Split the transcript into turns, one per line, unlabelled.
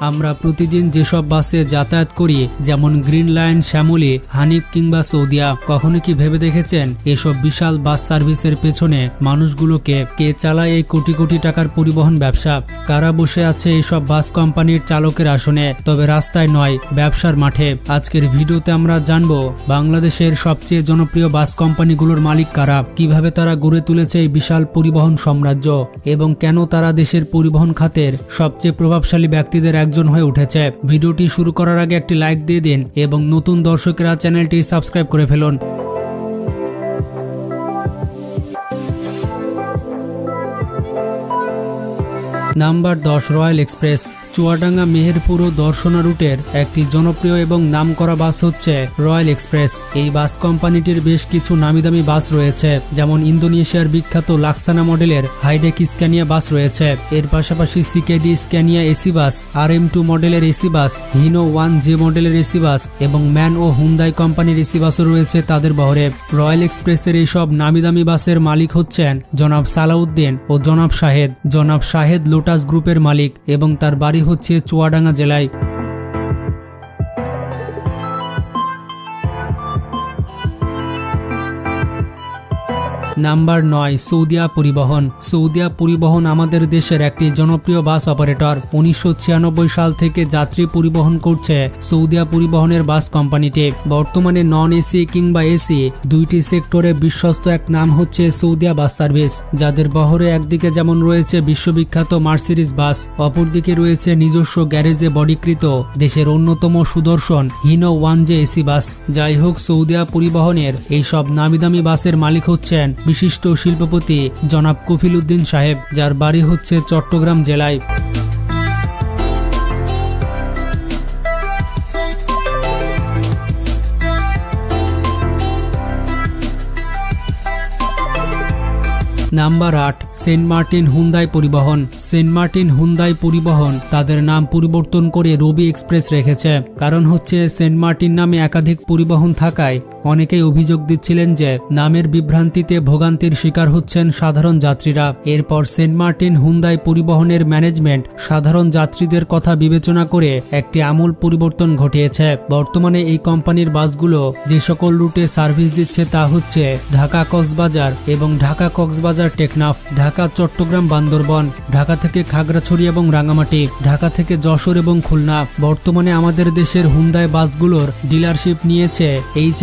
আমরা প্রতিদিন যেসব বাসে যাতায়াত করি, যেমন গ্রিন লাইন শ্যামলী, হানিফ কিংবা সৌদিয়া, কখনো কি ভেবে দেখেছেন? এসব বিশাল বাস সার্ভিসের পেছনে মানুষগুলোকে কে চালায় এই কোটি কোটি টাকার পরিবহন ব্যবসা? কারা বসে আছে এইসব বাস কোম্পানির চালকের আসনে? তবে রাস্তায় নয়, ব্যবসার মাঠে। আজকের ভিডিওতে আমরা জানব, বাংলাদেশের সবচেয়ে জনপ্রিয় বাস কোম্পানিগুলোর মালিক কারা? কীভাবে তারা গড়ে তুলেছে এই বিশাল পরিবহন সাম্রাজ্য? এবং কেন তারা দেশের পরিবহন খাতের সবচেয়ে প্রভাবশালী ব্যক্তিদের একজন হয়ে উঠেছে। ভিডিওটি শুরু করার আগে একটি লাইক দিয়ে দিন এবং নতুন দর্শকেরা চ্যানেলটি সাবস্ক্রাইব করে ফেলুন। নাম্বার দশ, রয়্যাল এক্সপ্রেস। চুয়াডাঙ্গা মেহেরপুর ও দর্শনা রুটের একটি জনপ্রিয় এবং নামকরা বাস হচ্ছে রয়্যাল এক্সপ্রেস। এই বাস কোম্পানিটির বেশ কিছু নামিদামি বাস রয়েছে, যেমন ইন্দোনেশিয়ার বিখ্যাত লাক্সানা মডেলের হাইডেক স্ক্যানিয়া বাস রয়েছে। এর পাশাপাশি CKD Scania AC bus R M two মডেলের AC bus, Hino one J মডেলের এসি বাস এবং ম্যান ও হুন্দাই কোম্পানির এসি বাসও রয়েছে তাদের বহরে। রয়্যাল এক্সপ্রেসের এইসব নামিদামি বাসের মালিক হচ্ছেন জনাব সালাউদ্দিন ও জনাব শাহেদ। জনাব শাহেদ লোটাস গ্রুপের মালিক এবং তার বাড়ি হচ্ছে চুয়াডাঙ্গা জেলায়। নাম্বার নয়, সৌদিয়া পরিবহন। সৌদিয়া পরিবহন আমাদের দেশের একটি জনপ্রিয় বাস অপারেটর। উনিশশো ছিয়ানব্বই সাল থেকে যাত্রী পরিবহন করছে সৌদিয়া পরিবহনের বাস কোম্পানিটি। বর্তমানে নন এসি কিংবা এসি দুইটি সেক্টরে বিশ্বস্ত এক নাম হচ্ছে সৌদিয়া বাস সার্ভিস, যাদের বহরে একদিকে যেমন রয়েছে বিশ্ববিখ্যাত মার্সিডিজ বাস, অপরদিকে রয়েছে নিজস্ব গ্যারেজে বডিকৃত দেশের অন্যতম সুদর্শন Hino one J AC bus. যাই হোক, সৌদিয়া পরিবহনের এই সব নামিদামি বাসের মালিক হচ্ছেন বিশিষ্ট শিল্পপতি জনাব কফিল উদ্দিন সাহেব যার বাড়ি হচ্ছে চট্টগ্রাম জেলায়। নাম্বার আট, সেন্ট মার্টিন হুন্দাই পরিবহন। সেন্ট মার্টিন হুন্দাই পরিবহন তাদের নাম পরিবর্তন করে রবি এক্সপ্রেস রেখেছে। কারণ হচ্ছে সেন্ট মার্টিন নামে একাধিক পরিবহন থাকায় অনেকেই অভিযোগ দিচ্ছিলেন যে নামের বিভ্রান্তিতে ভোগান্তির শিকার হচ্ছেন সাধারণ যাত্রীরা। এরপর সেন্ট মার্টিন হুন্দাই পরিবহনের ম্যানেজমেন্ট সাধারণ যাত্রীদের কথা বিবেচনা করে একটি আমূল পরিবর্তন ঘটিয়েছে। বর্তমানে এই কোম্পানির বাসগুলো যে সকল রুটে সার্ভিস দিচ্ছে তা হচ্ছে ঢাকা কক্সবাজার এবং ঢাকা কক্সবাজার টেকনাফ, ঢাকা, চট্টগ্রাম, বান্দরবন, ঢাকা থেকে খাগড়াছড়ি এবং রাঙামাটি, ঢাকা থেকে যশোর এবং খুলনা। বর্তমানে আমাদের দেশের হুন্দায় বাসগুলোর ডিলারশিপ নিয়েছে এইচ